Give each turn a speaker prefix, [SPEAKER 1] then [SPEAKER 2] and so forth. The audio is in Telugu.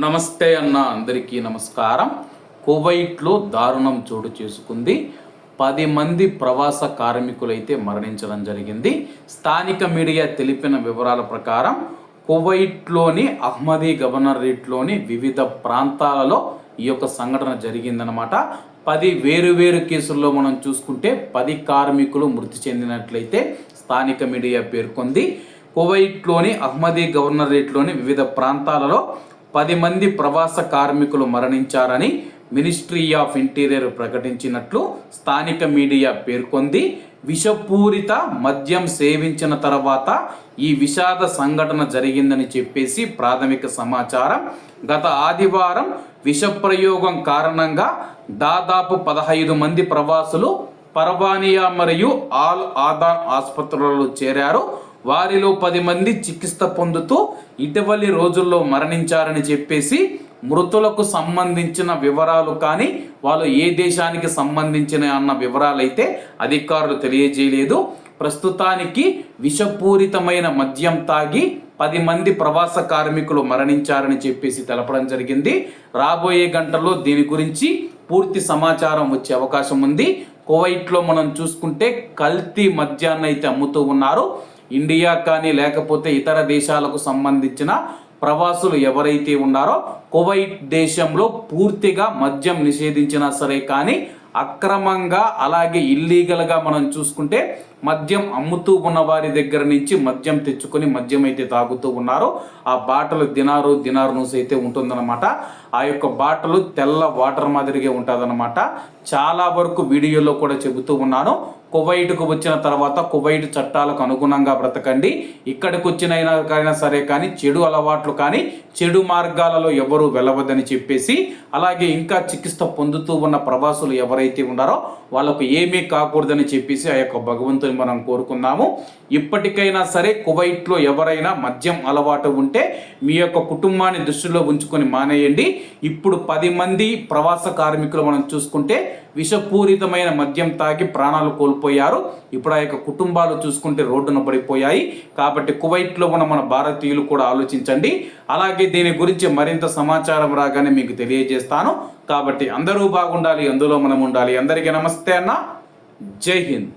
[SPEAKER 1] నమస్తే అన్న అందరికీ నమస్కారం. కువైట్లో దారుణం చోటు చేసుకుంది. పది మంది ప్రవాస కార్మికులైతే మరణించడం జరిగింది. స్థానిక మీడియా తెలిపిన వివరాల ప్రకారం కువైట్లోని అహ్మదీ గవర్నరేట్లోని వివిధ ప్రాంతాలలో ఈ యొక్క సంఘటన జరిగిందనమాట పది వేరు వేరు కేసుల్లో మనం చూసుకుంటే పది కార్మికులు మృతి చెందినట్లయితే స్థానిక మీడియా పేర్కొంది. కువైట్లోని అహ్మదీ గవర్నరేట్లోని వివిధ ప్రాంతాలలో పది మంది ప్రవాస కార్మికులు మరణించారని మినిస్ట్రీ ఆఫ్ ఇంటీరియర్ ప్రకటించినట్లు స్థానిక మీడియా పేర్కొంది. విషపూరిత మద్యం సేవించిన తర్వాత ఈ విషాద సంఘటన జరిగిందని చెప్పేసి ప్రాథమిక సమాచారం. గత ఆదివారం విషప్రయోగం కారణంగా దాదాపు పదహైదు మంది ప్రవాసులు పర్వానియా మరియు ఆల్ ఆదాన్ ఆసుపత్రులలో చేరారు. వారిలో పది మంది చికిత్స పొందుతూ ఇటీవలి రోజుల్లో మరణించారని చెప్పేసి మృతులకు సంబంధించిన వివరాలు కానీ వాళ్ళు ఏ దేశానికి సంబంధించిన అన్న వివరాలైతే అధికారులు తెలియజేయలేదు. ప్రస్తుతానికి విషపూరితమైన మద్యం తాగి పది మంది ప్రవాస కార్మికులు మరణించారని చెప్పేసి తెలపడం జరిగింది. రాబోయే గంటల్లో దీని గురించి పూర్తి సమాచారం వచ్చే అవకాశం ఉంది. కువైట్లో మనం చూసుకుంటే కల్తీ మద్యాన్ని అయితే అమ్ముతూ ఉన్నారు. ఇండియా కానీ లేకపోతే ఇతర దేశాలకు సంబంధించిన ప్రవాసులు ఎవరైతే ఉన్నారో కువైట్ దేశంలో పూర్తిగా మద్యం నిషేధించినా సరే కానీ అక్రమంగా అలాగే ఇల్లీగల్గా మనం చూసుకుంటే మద్యం అమ్ముతూ ఉన్న వారి దగ్గర నుంచి మద్యం తెచ్చుకొని మద్యం అయితే తాగుతూ ఉన్నారో ఆ బాటలు దినారు దినారు నూసి అయితే ఉంటుందన్నమాట. ఆ యొక్క బాటలు తెల్ల వాటర్ మాదిరిగా ఉంటుందన్నమాట. చాలా వరకు వీడియోలో కూడా చెబుతూ ఉన్నాను. కువైట్కు వచ్చిన తర్వాత కువైట్ చట్టాలకు అనుగుణంగా బ్రతకండి. ఇక్కడికి వచ్చినైనా సరే కానీ చెడు అలవాట్లు కానీ చెడు మార్గాలలో ఎవరు వెళ్ళవద్దని చెప్పేసి అలాగే ఇంకా చికిత్స పొందుతూ ఉన్న ప్రవాసులు ఎవరైతే ఉన్నారో వాళ్ళకు ఏమీ కాకూడదని చెప్పేసి ఆ యొక్క భగవంతుని మనం కోరుకుందాము ఇప్పటికైనా సరే కువైట్లో ఎవరైనా మద్యం అలవాటు ఉంటే మీ యొక్క కుటుంబాన్ని దృష్టిలో ఉంచుకొని మానేయండి. ఇప్పుడు పది మంది ప్రవాస కార్మికులు మనం చూసుకుంటే విషపూరితమైన మద్యం తాగి ప్రాణాలు కోల్పోయారు. ఇప్పుడు ఆ యొక్క కుటుంబాలు చూసుకుంటే రోడ్డున పడిపోయాయి. కాబట్టి కువైట్లో ఉన్న మన భారతీయులు కూడా ఆలోచించండి. అలాగే దీని గురించి మరింత సమాచారం రాగానే మీకు తెలియజేస్తాను. కాబట్టి అందరూ బాగుండాలి అందులో మనం ఉండాలి. అందరికీ నమస్తే అన్న. జై హింద్.